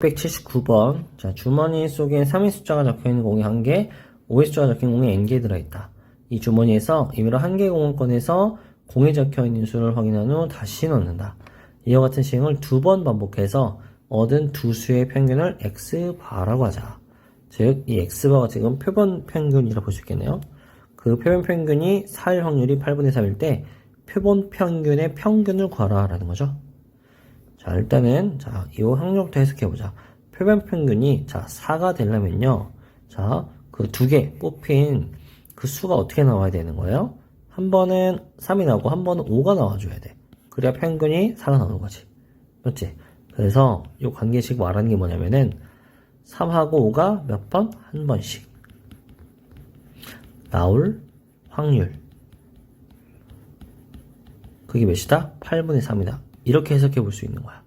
679번. 자, 주머니 속에 3의 숫자가 적혀있는 공이 1개, 5의 숫자가 적힌 공이 n개 들어있다. 이 주머니에서 임의로 한 개의 공을 꺼내서 공에 적혀있는 수를 확인한 후 다시 넣는다. 이와 같은 시행을 두 번 반복해서 얻은 두 수의 평균을 x바라고 하자. 즉, 이 x바가 지금 표본 평균이라 볼수 있겠네요. 그 표본 평균이 살 확률이 8분의 3일 때 표본 평균의 평균을 구하라 라는 거죠. 자, 일단은, 자, 이 확률부터 해석해보자. 표본 평균이, 자, 4가 되려면요. 자, 그 두 개 뽑힌 그 수가 어떻게 나와야 되는 거예요? 한 번은 3이 나오고, 한 번은 5가 나와줘야 돼. 그래야 평균이 4가 나오는 거지. 맞지? 그래서 이 관계식 말하는 게 뭐냐면은, 3하고 5가 몇 번? 한 번씩. 나올 확률. 그게 몇이다? 8분의 3이다. 이렇게 해석해 볼 수 있는 거야.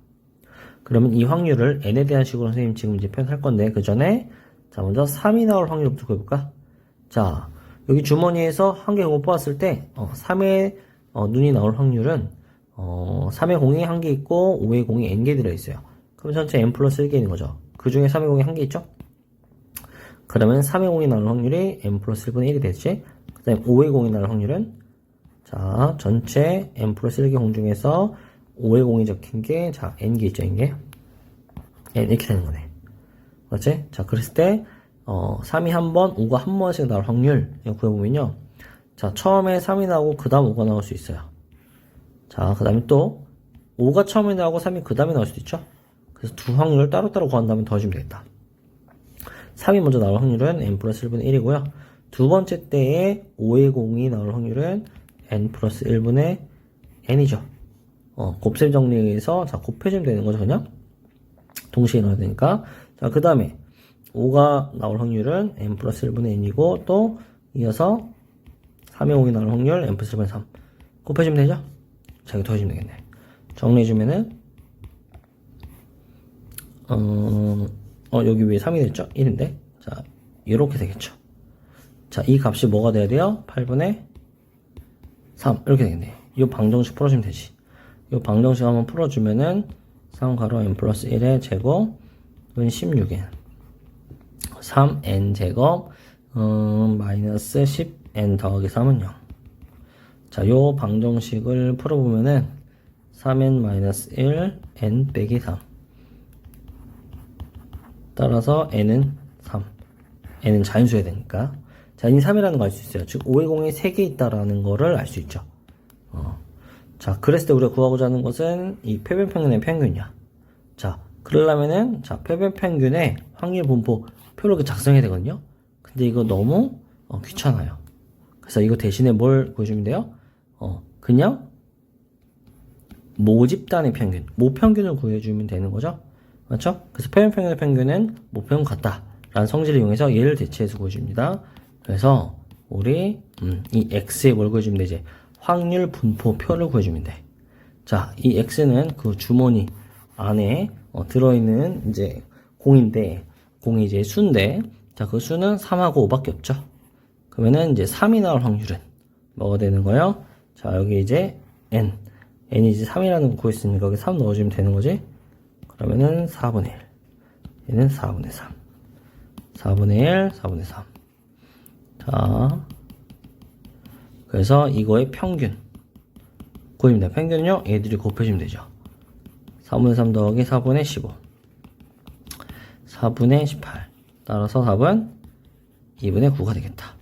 그러면 이 확률을 n에 대한 식으로 선생님 지금 이제 표현할 건데 그 전에 자 먼저 3이 나올 확률부터 구해볼까? 자 여기 주머니에서 한 개 공을 뽑았을 때 어, 3의 어, 눈이 나올 확률은 어, 3의 공이 한 개 있고 5의 공이 n개 들어있어요. 그럼 전체 n 플러스 1개인 거죠. 그 중에 3의 공이 한 개 있죠? 그러면 3의 공이 나올 확률이 n 플러스 1분의 1이 되지. 그 다음에 5의 공이 나올 확률은 자 전체 n 플러스 1개 공 중에서 5의 공이 적힌 게, 자, n개 있죠, n개? n, 이렇게 되는 거네. 맞지? 자, 그랬을 때, 어, 3이 한 번, 5가 한 번씩 나올 확률, 구해보면요. 자, 처음에 3이 나오고, 그 다음 5가 나올 수 있어요. 자, 그 다음에 또, 5가 처음에 나오고, 3이 그 다음에 나올 수도 있죠? 그래서 두 확률을 따로따로 구한 다음에 더해주면 되겠다. 3이 먼저 나올 확률은 n 플러스 1분의 1이고요. 두 번째 때에 5의 공이 나올 확률은 n 플러스 1분의 n이죠. 어, 곱셈 정리해서 자 곱해주면 되는 거죠 그냥? 동시에 넣어야 되니까. 자 그 다음에 5가 나올 확률은 n 플러스 1분의 n이고 또 이어서 3의 5이 나올 확률 n 플러스 1분의 3 곱해주면 되죠? 자 이거 더해주면 되겠네. 정리해주면은 어, 어 여기 위에 3이 됐죠? 1인데? 자 이렇게 되겠죠. 자 이 값이 뭐가 돼야 돼요? 8분의 3 이렇게 되겠네 이 방정식 풀어주면 되지 이 방정식 한번 풀어주면은 3 가로 n 플러스 1의 제곱은 16n 3n 제곱 음, 마이너스 10n 더하기 3은 0 자, 요 방정식을 풀어보면은 3n 마이너스 1 n 빼기 3 따라서 n은 3 n은 자연수야 되니까. 자, n이 3이라는 걸 알 수 있어요. 즉 5의 공이 3개 있다라는 거를 알 수 있죠. 어. 자, 그랬을 때 우리가 구하고자 하는 것은 이 표본 평균의 평균이야. 자, 그러려면은, 자, 표본 평균의 확률 분포 표를 이렇게 작성해야 되거든요. 근데 이거 너무 어, 귀찮아요. 그래서 이거 대신에 뭘 구해주면 돼요? 어, 그냥 모집단의 평균, 모평균을 구해주면 되는 거죠. 맞죠? 그래서 표본 평균의 평균은 모평 같다. 라는 성질을 이용해서 얘를 대체해서 구해줍니다. 그래서 우리 음, 이 x에 뭘 구해주면 되지? 확률 분포표를 구해주면 돼. 자, 이 x는 그 주머니 안에 어, 들어있는 이제 공인데, 공이 이제 수인데, 자, 그 수는 3하고 5밖에 없죠. 그러면은 이제 3이 나올 확률은 뭐가 되는 거예요? 자, 여기 이제 n. n이 이제 3이라는 거 구했으니까 여기 3 넣어주면 되는 거지? 그러면은 4분의 1. 얘는 4분의 3. 4분의 1, 4분의 3. 자, 그래서 이거의 평균 구입니다. 평균은요, 얘들이 곱해주면 되죠. 4분의 3 더하기 4분의 15. 4분의 18. 따라서 답은 2분의 9가 되겠다.